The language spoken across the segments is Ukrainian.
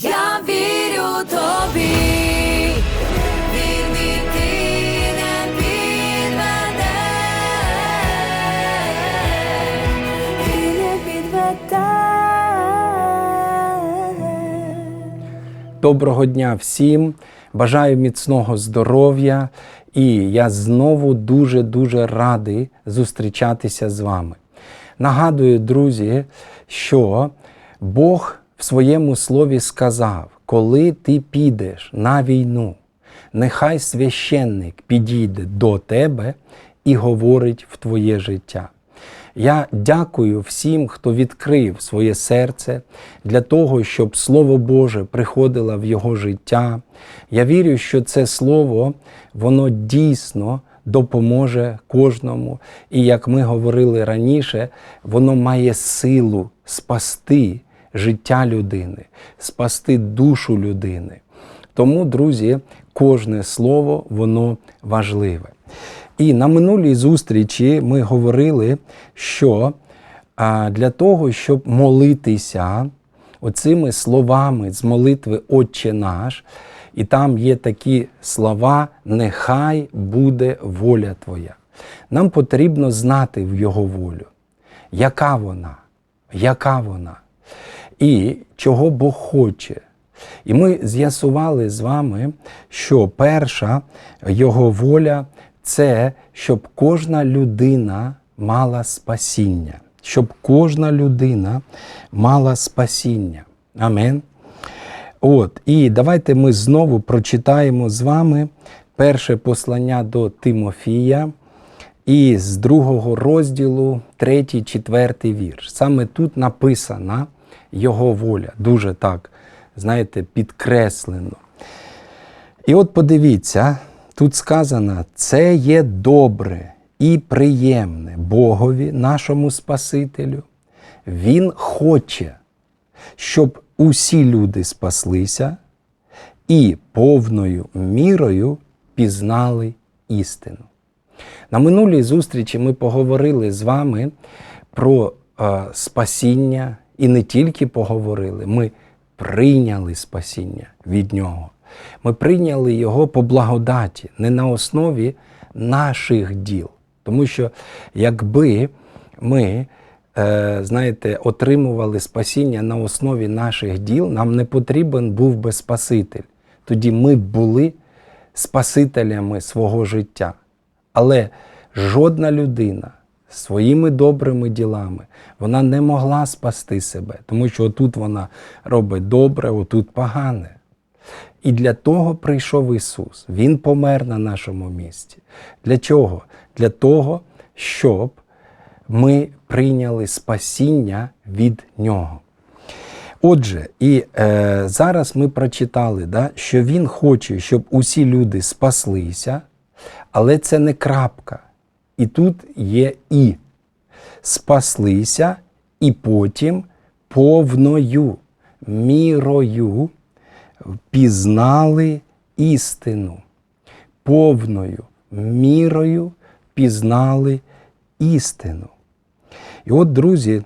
Я вірю тобі. Доброго дня всім! Бажаю міцного здоров'я, і я знову дуже-дуже радий зустрічатися з вами. Нагадую, друзі, що Бог в своєму слові сказав, коли ти підеш на війну, нехай священник підійде до тебе і говорить в твоє життя. Я дякую всім, хто відкрив своє серце для того, щоб Слово Боже приходило в його життя. Я вірю, що це слово, воно дійсно допоможе кожному. І як ми говорили раніше, воно має силу спасти життя людини, спасти душу людини. Тому, друзі, кожне слово воно важливе. І на минулій зустрічі ми говорили, що для того, щоб молитися оцими словами з молитви Отче наш, і там є такі слова, нехай буде воля Твоя. Нам потрібно знати в Його волю, яка вона, яка вона, і чого Бог хоче. І ми з'ясували з вами, що перша його воля це щоб кожна людина мала спасіння, щоб кожна людина мала спасіння. Амен. От, і давайте ми знову прочитаємо з вами перше послання до Тимофія і з другого розділу, третій, четвертий вірш. Саме тут написана його воля, дуже так, знаєте, підкреслено. І от подивіться, тут сказано, це є добре і приємне Богові, нашому Спасителю. Він хоче, щоб усі люди спаслися і повною мірою пізнали істину. На минулій зустрічі ми поговорили з вами про е, спасіння і не тільки поговорили, ми прийняли спасіння від Нього. Ми прийняли його по благодаті, не на основі наших діл. Тому що якби ми, е, знаєте, отримували спасіння на основі наших діл, нам не потрібен був би Спаситель. Тоді ми були спасителями свого життя. Але жодна людина своїми добрими ділами вона не могла спасти себе, тому що отут вона робить добре, отут погане. І для того прийшов Ісус. Він помер на нашому місці. Для чого? Для того, щоб ми прийняли спасіння від Нього. Отже, і е, зараз ми прочитали, да, що Він хоче, щоб усі люди спаслися, але це не крапка. І тут є і. Спаслися, і потім повною мірою пізнали істину. Повною мірою пізнали істину. І от, друзі,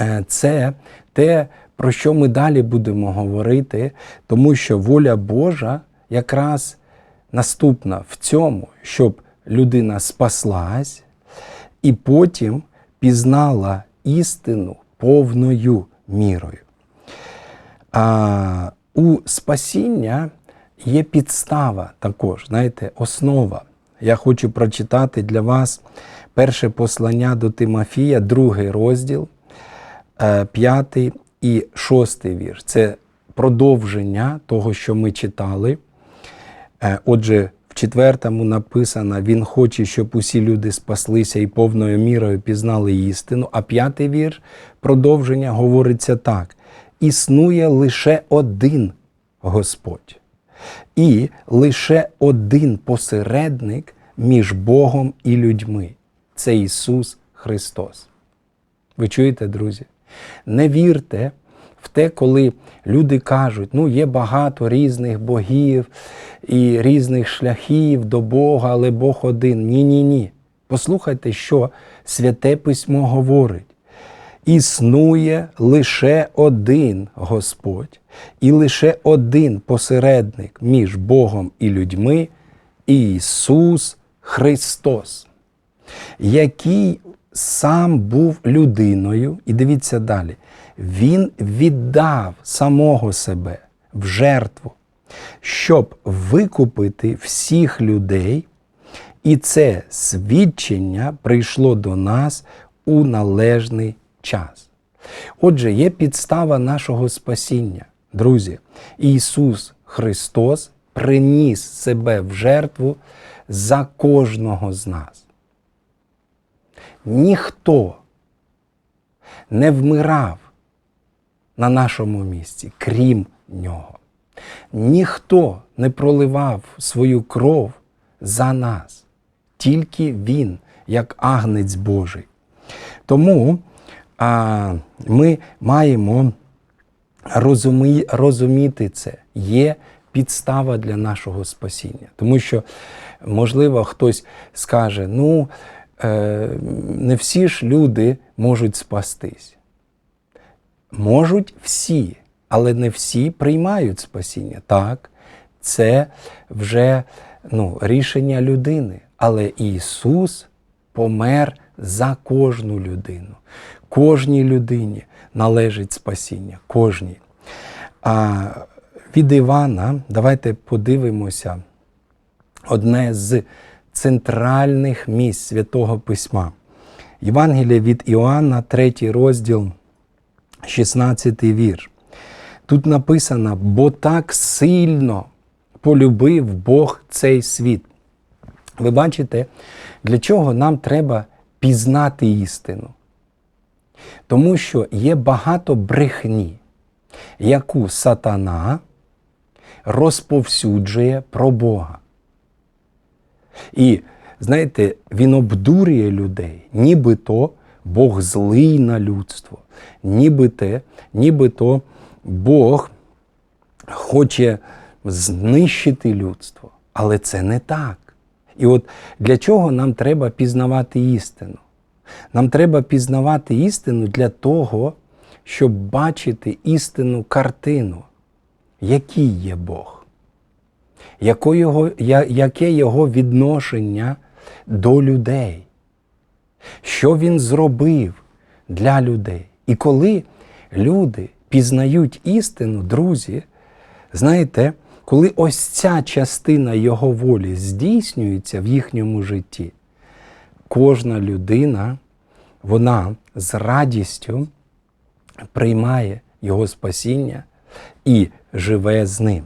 е, це те, про що ми далі будемо говорити, тому що воля Божа якраз наступна в цьому, щоб людина спаслась і потім пізнала істину повною мірою. А, у спасіння є підстава також, знаєте, основа. Я хочу прочитати для вас перше послання до Тимофія, другий розділ, е, п'ятий і шостий вірш. Це продовження того, що ми читали. Е, Отже, четвертому написано: Він хоче, щоб усі люди спаслися і повною мірою пізнали істину. А п'ятий вірш продовження говориться так: існує лише один Господь, і лише один посередник між Богом і людьми це Ісус Христос. Ви чуєте, друзі? Не вірте в те, коли люди кажуть, ну є багато різних богів і різних шляхів до Бога, але Бог один. Ні, ні, ні. Послухайте, що Святе Письмо говорить. існує лише один Господь і лише один посередник між Богом і людьми Ісус Христос, який сам був людиною, і дивіться далі, Він віддав самого себе в жертву, щоб викупити всіх людей, і це свідчення прийшло до нас у належний час. Отже, є підстава нашого спасіння. Друзі, Ісус Христос приніс себе в жертву за кожного з нас. Ніхто не вмирав на нашому місці, крім Нього. Ніхто не проливав свою кров за нас, тільки Він, як агнець Божий. Тому а, ми маємо розумі, розуміти це. Є підстава для нашого спасіння. Тому що, можливо, хтось скаже: ну, е, не всі ж люди можуть спастись. Можуть всі, але не всі приймають спасіння. Так, це вже ну, рішення людини. Але Ісус помер за кожну людину. Кожній людині належить спасіння. Кожній. А від Івана давайте подивимося одне з центральних місць Святого Письма. Євангеліє від Іоанна, 3 розділ, 16 вірш. Тут написано, бо так сильно полюбив Бог цей світ. Ви бачите, для чого нам треба пізнати істину? Тому що є багато брехні, яку сатана розповсюджує про Бога. І знаєте, він обдурює людей, нібито Бог злий на людство, нібито, нібито Бог хоче знищити людство. Але це не так. І от для чого нам треба пізнавати істину? Нам треба пізнавати істину для того, щоб бачити істинну картину, який є Бог, його, яке його відношення до людей, що він зробив для людей. І коли люди пізнають істину, друзі, знаєте, коли ось ця частина його волі здійснюється в їхньому житті, кожна людина, вона з радістю приймає його спасіння і живе з ним.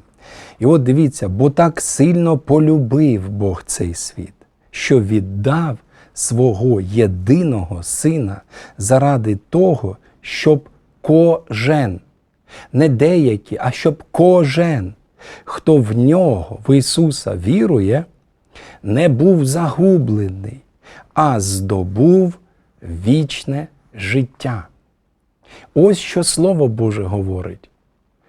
І от дивіться, бо так сильно полюбив Бог цей світ, що віддав свого єдиного сина заради того, щоб кожен, не деякі, а щоб кожен, хто в нього, в Ісуса вірує, не був загублений, а здобув вічне життя. Ось що Слово Боже говорить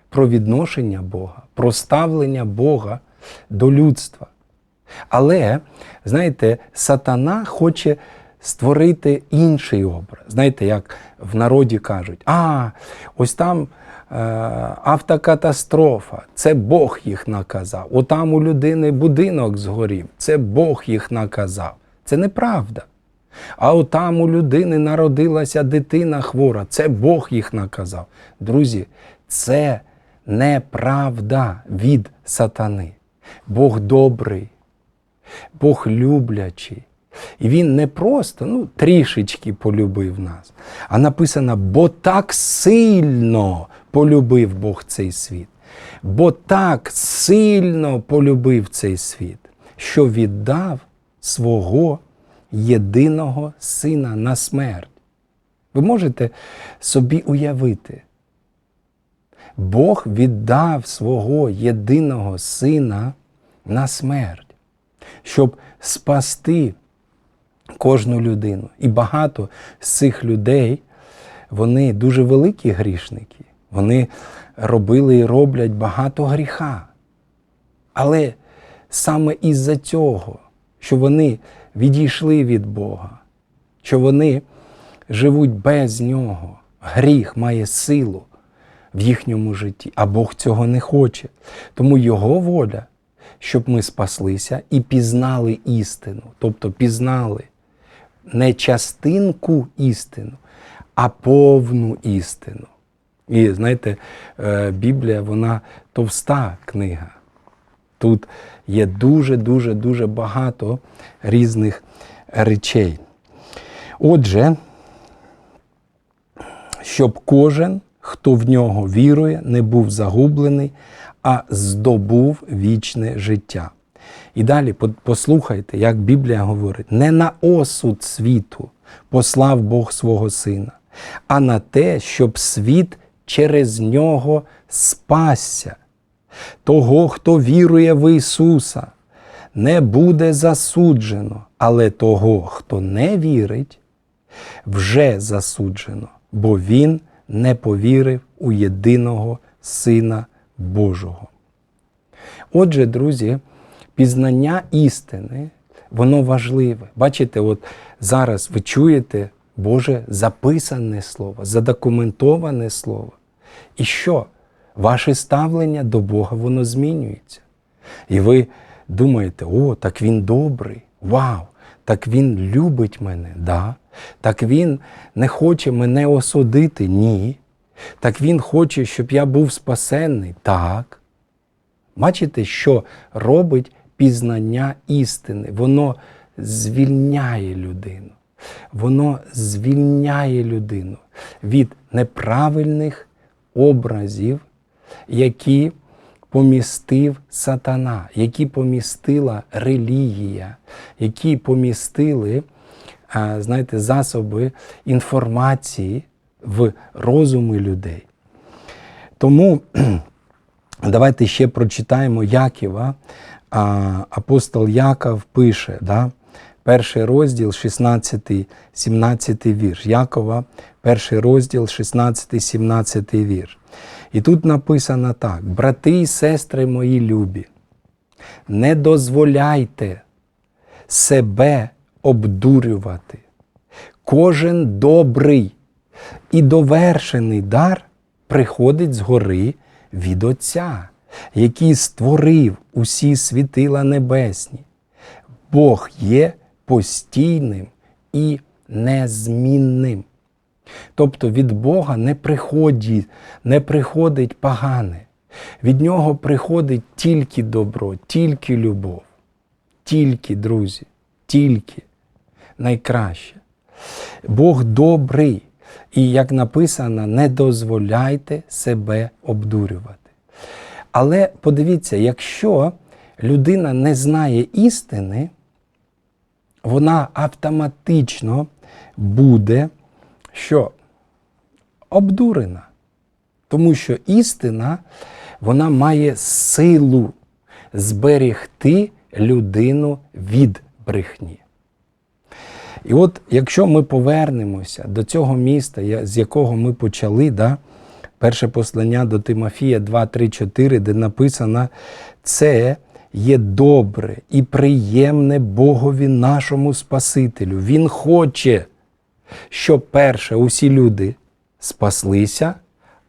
про відношення Бога, про ставлення Бога до людства. Але, знаєте, сатана хоче створити інший образ. Знаєте, як в народі кажуть, а ось там е, автокатастрофа, це Бог їх наказав. Отам у людини будинок згорів, це Бог їх наказав. Це неправда. А отам у людини народилася дитина хвора, це Бог їх наказав. Друзі, це неправда від сатани. Бог добрий, Бог люблячий. І Він не просто ну, трішечки полюбив нас, а написано, бо так сильно полюбив Бог цей світ. Бо так сильно полюбив цей світ, що віддав свого єдиного сина на смерть. Ви можете собі уявити, Бог віддав свого єдиного сина на смерть, щоб спасти кожну людину. І багато з цих людей, вони дуже великі грішники. Вони робили і роблять багато гріха. Але саме із-за цього, що вони відійшли від Бога, що вони живуть без Нього, гріх має силу в їхньому житті, а Бог цього не хоче. Тому Його воля, щоб ми спаслися і пізнали істину, тобто пізнали не частинку істину, а повну істину. І знаєте, е, Біблія вона товста книга. Тут є дуже, дуже, дуже багато різних речей. Отже, щоб кожен, хто в нього вірує, не був загублений, а здобув вічне життя. І далі послухайте, як Біблія говорить: не на осуд світу послав Бог свого Сина, а на те, щоб світ через нього спасся. Того, хто вірує в Ісуса, не буде засуджено, але того, хто не вірить, вже засуджено, бо він не повірив у єдиного Сина Божого. Отже, друзі, пізнання істини, воно важливе. Бачите, от зараз ви чуєте Боже записане слово, задокументоване слово. І що? Ваше ставлення до Бога воно змінюється. І ви думаєте, о, так він добрий, вау, так він любить мене, да? так він не хоче мене осудити, ні. Так він хоче, щоб я був спасенний, так. Бачите, що робить пізнання істини? Воно звільняє людину. Воно звільняє людину від неправильних образів, які помістив сатана, які помістила релігія, які помістили знаєте, засоби інформації в розуми людей. Тому давайте ще прочитаємо Яківа. Апостол Яков пише, да? перший розділ, 16, 17 вірш. Якова, перший розділ, 16, 17 вірш. І тут написано так: брати і сестри мої любі, не дозволяйте себе обдурювати. Кожен добрий і довершений дар приходить згори від Отця, який створив усі світила небесні. Бог є постійним і незмінним. Тобто від Бога не приходить, не приходить погане. Від Нього приходить тільки добро, тільки любов, тільки, друзі, тільки найкраще. Бог добрий. І як написано, не дозволяйте себе обдурювати. Але подивіться, якщо людина не знає істини, вона автоматично буде що? Обдурена. Тому що істина вона має силу зберегти людину від брехні. І от якщо ми повернемося до цього міста, з якого ми почали, да, перше послання до Тимофія 2, 3, 4, де написано, це є добре і приємне Богові нашому Спасителю. Він хоче, щоб перше усі люди спаслися,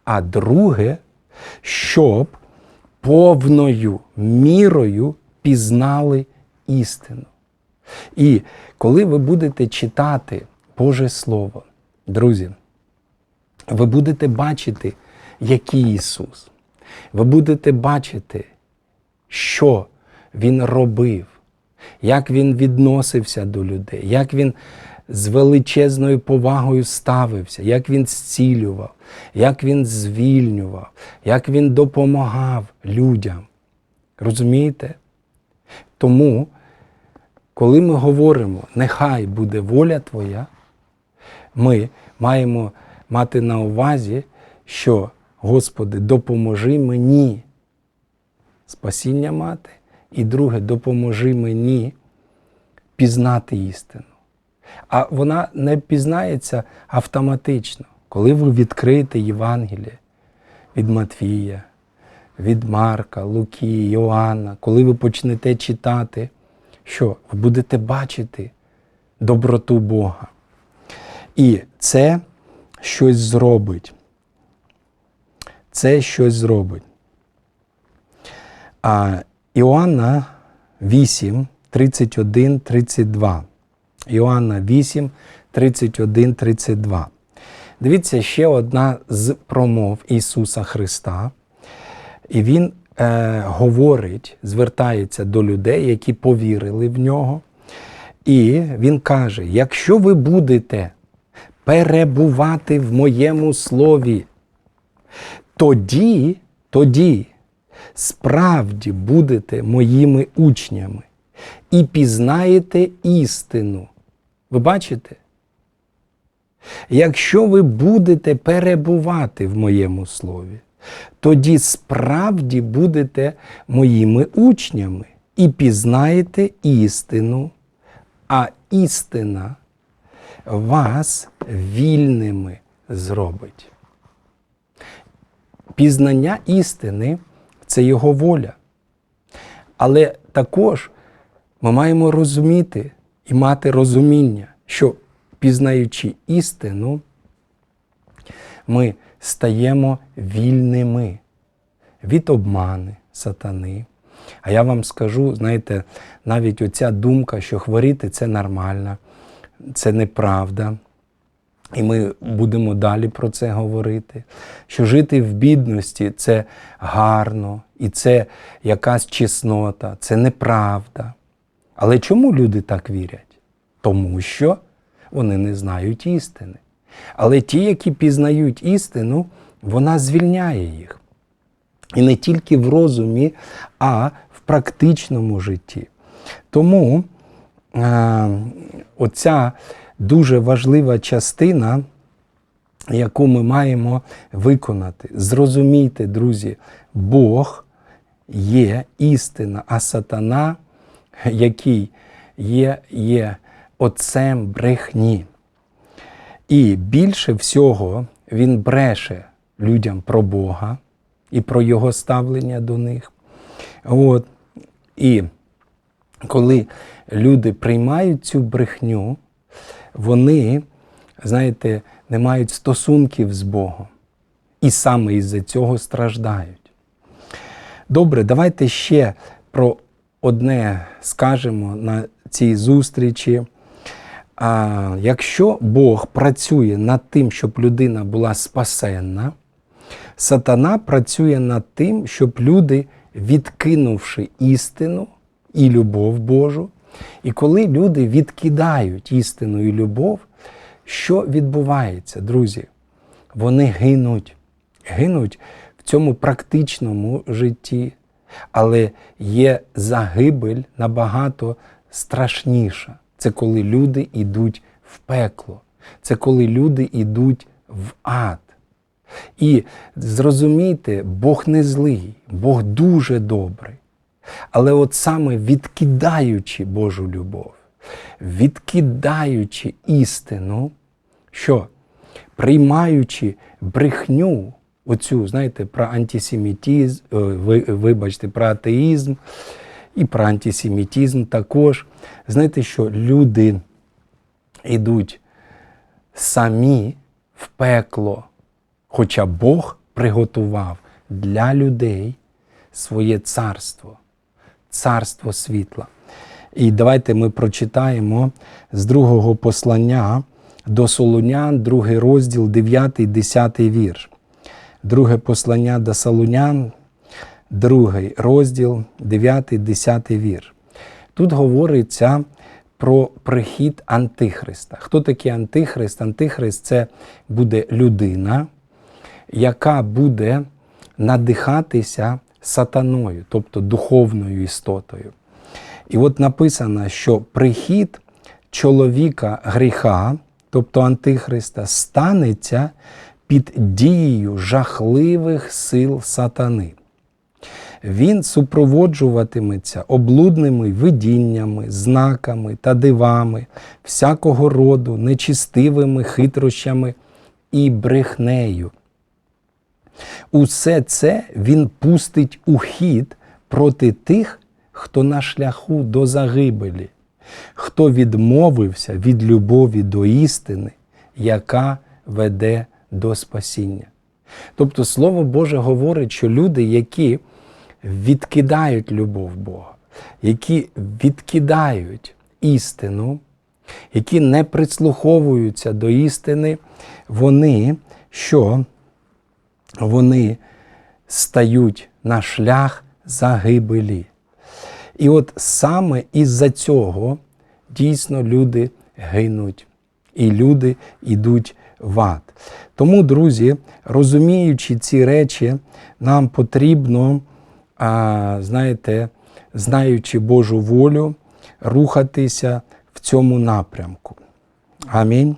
а друге, щоб повною мірою пізнали істину. І коли ви будете читати Боже Слово, друзі, ви будете бачити, який Ісус. Ви будете бачити, що Він робив, як Він відносився до людей, як Він з величезною повагою ставився, як Він зцілював, як Він звільнював, як Він допомагав людям. Розумієте? Тому, коли ми говоримо, нехай буде воля Твоя, ми маємо мати на увазі, що, Господи, допоможи мені спасіння мати, і друге, допоможи мені пізнати істину. А вона не пізнається автоматично, коли ви відкриєте Євангеліє від Матвія, від Марка, Луки, Йоанна, коли ви почнете читати, що ви будете бачити доброту Бога. І це щось зробить. Це щось зробить. А Іоанна 8, 31, 32. Іоанна 8, 31, 32. Дивіться, ще одна з промов Ісуса Христа. І Він е, говорить, звертається до людей, які повірили в нього. І Він каже: якщо ви будете перебувати в моєму слові, тоді, тоді справді будете моїми учнями і пізнаєте істину. Ви бачите? Якщо ви будете перебувати в моєму слові, тоді справді будете моїми учнями і пізнаєте істину, а істина вас вільними зробить. Пізнання істини це його воля. Але також ми маємо розуміти і мати розуміння, що пізнаючи істину, ми стаємо вільними від обмани сатани. А я вам скажу, знаєте, навіть оця думка, що хворіти це нормально, це неправда. І ми будемо далі про це говорити. Що жити в бідності це гарно, і це якась чеснота, це неправда. Але чому люди так вірять? Тому що вони не знають істини. Але ті, які пізнають істину, вона звільняє їх. І не тільки в розумі, а в практичному житті. Тому е, оця дуже важлива частина, яку ми маємо виконати. Зрозумійте, друзі, Бог є істина, а сатана, який є, є отцем брехні. І більше всього він бреше людям про Бога і про його ставлення до них. От. І коли люди приймають цю брехню, вони, знаєте, не мають стосунків з Богом. І саме із-за цього страждають. Добре, давайте ще про одне скажемо на цій зустрічі. А, Якщо Бог працює над тим, щоб людина була спасенна, сатана працює над тим, щоб люди, відкинувши істину і любов Божу, і коли люди відкидають істину і любов, що відбувається, друзі? Вони гинуть, гинуть в цьому практичному житті, але є загибель набагато страшніша. Це коли люди йдуть в пекло, це коли люди йдуть в ад. І зрозумійте, Бог не злий, Бог дуже добрий. Але от саме відкидаючи Божу любов, відкидаючи істину, що приймаючи брехню, оцю, знаєте, про антисемітизм, е, вибачте, про атеїзм і про антисемітизм також. Знаєте, що люди йдуть самі в пекло, хоча Бог приготував для людей своє царство, царство світла. І давайте ми прочитаємо з другого послання до Солунян, другий розділ, 9, 10 вірш. Друге послання до Солунян, другий розділ, 9, 10 вірш. Тут говориться про прихід Антихриста. Хто такий Антихрист? Антихрист це буде людина, яка буде надихатися сатаною, тобто духовною істотою. І от написано, що прихід чоловіка гріха, тобто Антихриста, станеться під дією жахливих сил сатани. Він супроводжуватиметься облудними видіннями, знаками та дивами, всякого роду нечистивими хитрощами і брехнею. Усе це він пустить у хід проти тих, хто на шляху до загибелі, хто відмовився від любові до істини, яка веде до спасіння. Тобто Слово Боже говорить, що люди, які відкидають любов Бога, які відкидають істину, які не прислуховуються до істини, вони що? Вони стають на шлях загибелі. І от саме із-за цього дійсно люди гинуть, і люди йдуть в ад. Тому, друзі, розуміючи ці речі, нам потрібно, а, знаєте, знаючи Божу волю, рухатися в цьому напрямку. Амінь.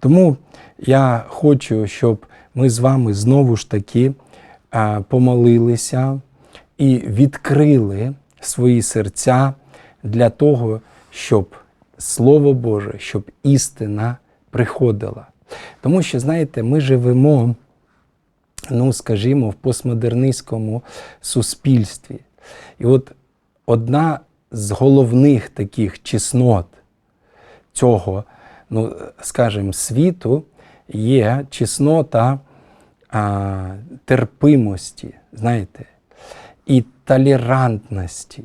Тому я хочу, щоб ми з вами знову ж таки помолилися і відкрили свої серця для того, щоб Слово Боже, щоб істина приходила. Тому що, знаєте, ми живемо, ну, скажімо, в постмодернистському суспільстві. І от одна з головних таких чеснот цього, ну, скажімо, світу є чеснота а, терпимості, знаєте, і толерантності,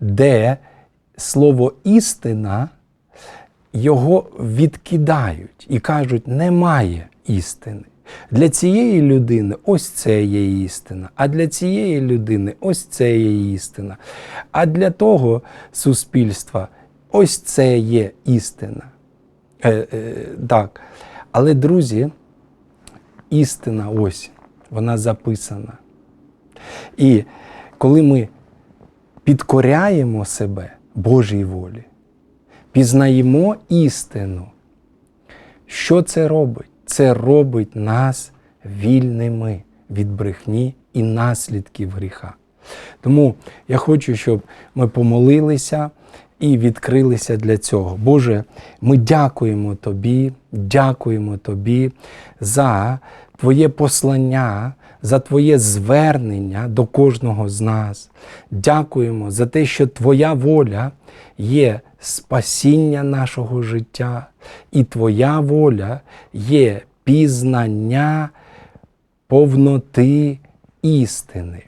де слово істина його відкидають і кажуть, немає істини. Для цієї людини ось це є істина, а для цієї людини ось це є істина. А для того суспільства ось це є істина. Е, е, так. Але, друзі, істина ось, вона записана. І коли ми підкоряємо себе Божій волі, пізнаємо істину, що це робить? Це робить нас вільними від брехні і наслідків гріха. Тому я хочу, щоб ми помолилися і відкрилися для цього. Боже, ми дякуємо Тобі, дякуємо Тобі за Твоє послання, за Твоє звернення до кожного з нас. Дякуємо за те, що Твоя воля є спасіння нашого життя, і Твоя воля є пізнання повноти істини.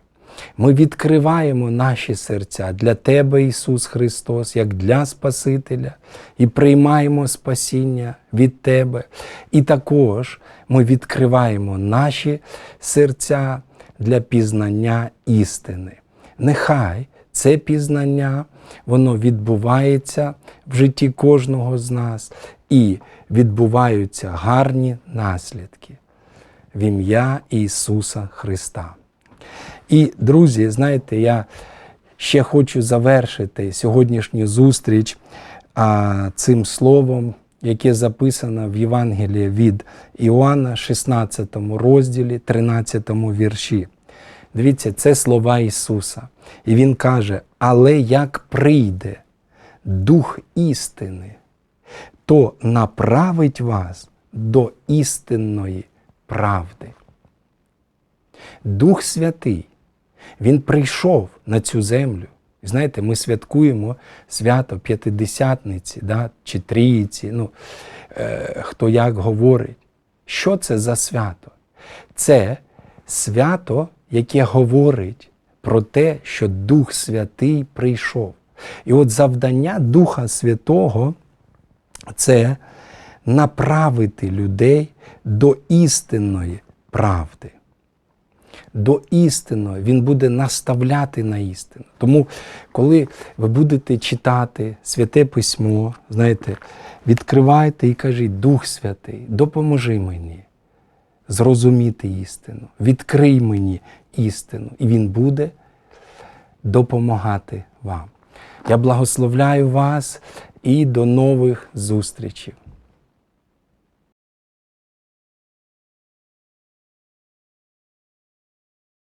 Ми відкриваємо наші серця для Тебе, Ісус Христос, як для Спасителя, і приймаємо спасіння від Тебе. І також ми відкриваємо наші серця для пізнання істини. Нехай це пізнання, воно відбувається в житті кожного з нас і відбуваються гарні наслідки в ім'я Ісуса Христа. І, друзі, знаєте, я ще хочу завершити сьогоднішню зустріч а, цим словом, яке записано в Євангелії від Іоанна, 16 розділі, 13 вірші. Дивіться, це слова Ісуса. І Він каже: але як прийде Дух істини, то направить вас до істинної правди. Дух Святий, Він прийшов на цю землю. І знаєте, ми святкуємо свято П'ятидесятниці да, чи Трійці, ну, е, хто як говорить. Що це за свято? Це свято, яке говорить про те, що Дух Святий прийшов. І от завдання Духа Святого це направити людей до істинної правди. До істинної, він буде наставляти на істину. Тому, коли ви будете читати святе письмо, знаєте, відкривайте і кажіть, Дух Святий, допоможи мені зрозуміти істину, відкрий мені істину, і Він буде допомагати вам. Я благословляю вас і до нових зустрічей.